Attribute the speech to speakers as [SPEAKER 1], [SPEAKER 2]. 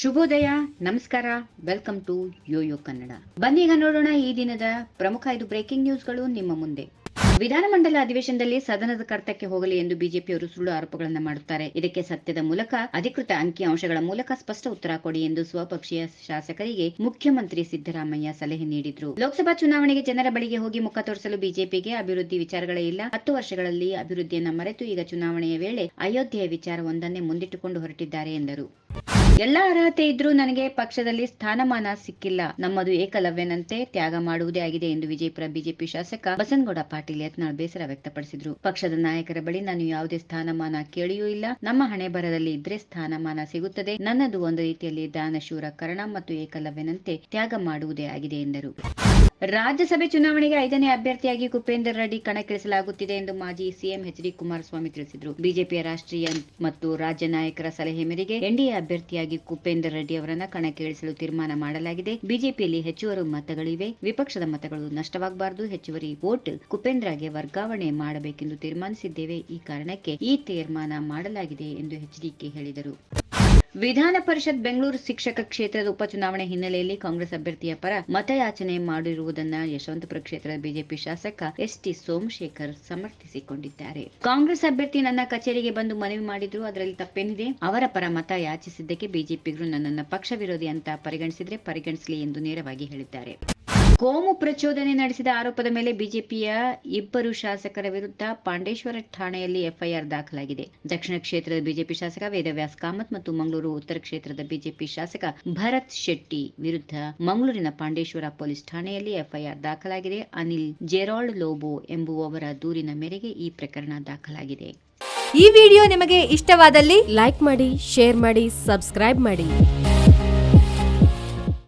[SPEAKER 1] ಶುಭೋದಯ, ನಮಸ್ಕಾರ welcome to YoYo Kannada ಬನ್ನಿ ಈಗ ನೋಡೋಣ ಈ ದಿನದ ಪ್ರಮುಖ ಐದು ಬ್ರೇಕಿಂಗ್ ನ್ಯೂಸ್ಗಳು ನಿಮ್ಮ ಮುಂದೆ. ವಿಧಾನಮಂಡಲ ಅಧಿವೇಶನದಲ್ಲಿ ಸದನದ ಕರ್ತಕ್ಕೆ ಹೋಗಲಿ ಎಂದು ಬಿಜೆಪಿಯವರು ಸುಳ್ಳು ಆರೋಪಗಳನ್ನು ಮಾಡುತ್ತಾರೆ. ಇದಕ್ಕೆ ಸತ್ಯದ ಮೂಲಕ ಅಧಿಕೃತ ಅಂಕಿ ಅಂಶಗಳ ಮೂಲಕ ಸ್ಪಷ್ಟ ಉತ್ತರ ಕೊಡಿ ಎಂದು ಸ್ವಪಕ್ಷೀಯ ಶಾಸಕರಿಗೆ ಮುಖ್ಯಮಂತ್ರಿ ಸಿದ್ದರಾಮಯ್ಯ ಸಲಹೆ ನೀಡಿದ್ರು. ಲೋಕಸಭಾ ಚುನಾವಣೆಗೆ ಜನರ ಬಳಿಗೆ ಹೋಗಿ ಮುಖ ತೋರಿಸಲು ಬಿಜೆಪಿಗೆ ಅಭಿವೃದ್ಧಿ ವಿಚಾರಗಳೇ ಇಲ್ಲ. ಹತ್ತು ವರ್ಷಗಳಲ್ಲಿ ಅಭಿವೃದ್ಧಿಯನ್ನು ಮರೆತು ಈಗ ಚುನಾವಣೆಯ ವೇಳೆ ಅಯೋಧ್ಯೆಯ ವಿಚಾರವೊಂದನ್ನೇ ಮುಂದಿಟ್ಟುಕೊಂಡು ಹೊರಟಿದ್ದಾರೆ ಎಂದರು. ಎಲ್ಲ ಅರ್ಹತೆ ಇದ್ರೂ ನನಗೆ ಪಕ್ಷದಲ್ಲಿ ಸ್ಥಾನಮಾನ ಸಿಕ್ಕಿಲ್ಲ. ನಮ್ಮದು ಏಕಲವ್ಯನಂತೆ ತ್ಯಾಗ ಮಾಡುವುದೇ ಆಗಿದೆ ಎಂದು ವಿಜಯಪುರ ಬಿಜೆಪಿ ಶಾಸಕ ಬಸನಗೌಡ ಪಾಟೀಲ್ ಯತ್ನಾಳ್ ಬೇಸರ ವ್ಯಕ್ತಪಡಿಸಿದ್ರು. ಪಕ್ಷದ ನಾಯಕರ ಬಳಿ ನಾನು ಯಾವುದೇ ಸ್ಥಾನಮಾನ ಕೇಳಿಯೂ ಇಲ್ಲ. ನಮ್ಮ ಹಣೆ ಬರದಲ್ಲಿ ಇದ್ರೆ ಸ್ಥಾನಮಾನ ಸಿಗುತ್ತದೆ. ನನ್ನದು ಒಂದು ರೀತಿಯಲ್ಲಿ ದಾನಶೂರ ಕರ್ಣ ಮತ್ತು ಏಕಲವ್ಯನಂತೆ ತ್ಯಾಗ ಮಾಡುವುದೇ ಆಗಿದೆ ಎಂದರು. ರಾಜ್ಯಸಭೆ ಚುನಾವಣೆಗೆ ಐದನೇ ಅಭ್ಯರ್ಥಿಯಾಗಿ ಕುಪೇಂದರ್ ರೆಡ್ಡಿ ಕಣಕ್ಕಿಳಿಸಲಾಗುತ್ತಿದೆ ಎಂದು ಮಾಜಿ ಸಿಎಂ ಎಚ್ ಡಿ ಕುಮಾರಸ್ವಾಮಿ ತಿಳಿಸಿದರು. ಬಿಜೆಪಿಯ ರಾಷ್ಟ್ರೀಯ ಮತ್ತು ರಾಜ್ಯ ನಾಯಕರ ಸಲಹೆ ಮೇರೆಗೆ ಎನ್ಡಿಎ ಅಭ್ಯರ್ಥಿಯಾಗಿ ಕುಪೇಂದ್ರ ರೆಡ್ಡಿ ಅವರನ್ನ ಕಣಕ್ಕಿಳಿಸಲು ತೀರ್ಮಾನ ಮಾಡಲಾಗಿದೆ. ಬಿಜೆಪಿಯಲ್ಲಿ ಹೆಚ್ಚುವರಿ ಮತಗಳಿವೆ. ವಿಪಕ್ಷದ ಮತಗಳು ನಷ್ಟವಾಗಬಾರದು. ಹೆಚ್ಚುವರಿ ವೋಟ್ ಕುಪೇಂದ್ರಗೆ ವರ್ಗಾವಣೆ ಮಾಡಬೇಕೆಂದು ತೀರ್ಮಾನಿಸಿದ್ದೇವೆ. ಈ ಕಾರಣಕ್ಕೆ ಈ ತೀರ್ಮಾನ ಮಾಡಲಾಗಿದೆ ಎಂದು ಎಚ್ಡಿಕೆ ಹೇಳಿದರು. ವಿಧಾನ ಪರಿಷತ್ ಬೆಂಗಳೂರು ಶಿಕ್ಷಕ ಕ್ಷೇತ್ರದ ಉಪಚುನಾವಣೆ ಹಿನ್ನೆಲೆಯಲ್ಲಿ ಕಾಂಗ್ರೆಸ್ ಅಭ್ಯರ್ಥಿಯ ಪರ ಮತಯಾಚನೆ ಮಾಡಿರುವುದನ್ನ ಯಶವಂತಪುರ ಕ್ಷೇತ್ರದ ಬಿಜೆಪಿ ಶಾಸಕ ಎಸ್ ಟಿ ಸೋಮಶೇಖರ್ ಸಮರ್ಥಿಸಿಕೊಂಡಿದ್ದಾರೆ. ಕಾಂಗ್ರೆಸ್ ಅಭ್ಯರ್ಥಿ ನನ್ನ ಕಚೇರಿಗೆ ಬಂದು ಮನವಿ ಮಾಡಿದ್ರು, ಅದರಲ್ಲಿ ತಪ್ಪೇನಿದೆ? ಅವರ ಪರ ಮತ ಯಾಚಿಸಿದ್ದಕ್ಕೆ ಬಿಜೆಪಿಗರು ನನ್ನನ್ನು ಪಕ್ಷ ವಿರೋಧಿ ಅಂತ ಪರಿಗಣಿಸಿದ್ರೆ ಪರಿಗಣಿಸಲಿ ಎಂದು ನೇರವಾಗಿ ಹೇಳಿದ್ದಾರೆ. ಕೋಮು ಪ್ರಚೋದನೆ ನಡೆಸಿದ ಆರೋಪದ ಮೇಲೆ ಬಿಜೆಪಿಯ ಇಬ್ಬರು ಶಾಸಕರ ವಿರುದ್ಧ ಪಾಂಡೇಶ್ವರ ಠಾಣೆಯಲ್ಲಿ ಎಫ್ಐಆರ್ ದಾಖಲಾಗಿದೆ. ದಕ್ಷಿಣ ಕ್ಷೇತ್ರದ ಬಿಜೆಪಿ ಶಾಸಕ ವೇದವ್ಯಾಸ್ ಕಾಮತ್ ಮತ್ತು ಮಂಗಳೂರು ಉತ್ತರ ಕ್ಷೇತ್ರದ ಬಿಜೆಪಿ ಶಾಸಕ ಭರತ್ ಶೆಟ್ಟಿ ವಿರುದ್ಧ ಮಂಗಳೂರಿನ ಪಾಂಡೇಶ್ವರ ಪೊಲೀಸ್ ಠಾಣೆಯಲ್ಲಿ ಎಫ್ಐಆರ್ ದಾಖಲಾಗಿದೆ. ಅನಿಲ್ ಜೆರಾಲ್ಡ್ ಲೋಬೋ ಎಂಬುವವರ ದೂರಿನ ಮೇರೆಗೆ ಈ ಪ್ರಕರಣ ದಾಖಲಾಗಿದೆ.
[SPEAKER 2] ಈ ವಿಡಿಯೋ ನಿಮಗೆ ಇಷ್ಟವಾದಲ್ಲಿ ಲೈಕ್ ಮಾಡಿ, ಶೇರ್ ಮಾಡಿ, ಸಬ್ಸ್ಕ್ರೈಬ್ ಮಾಡಿ.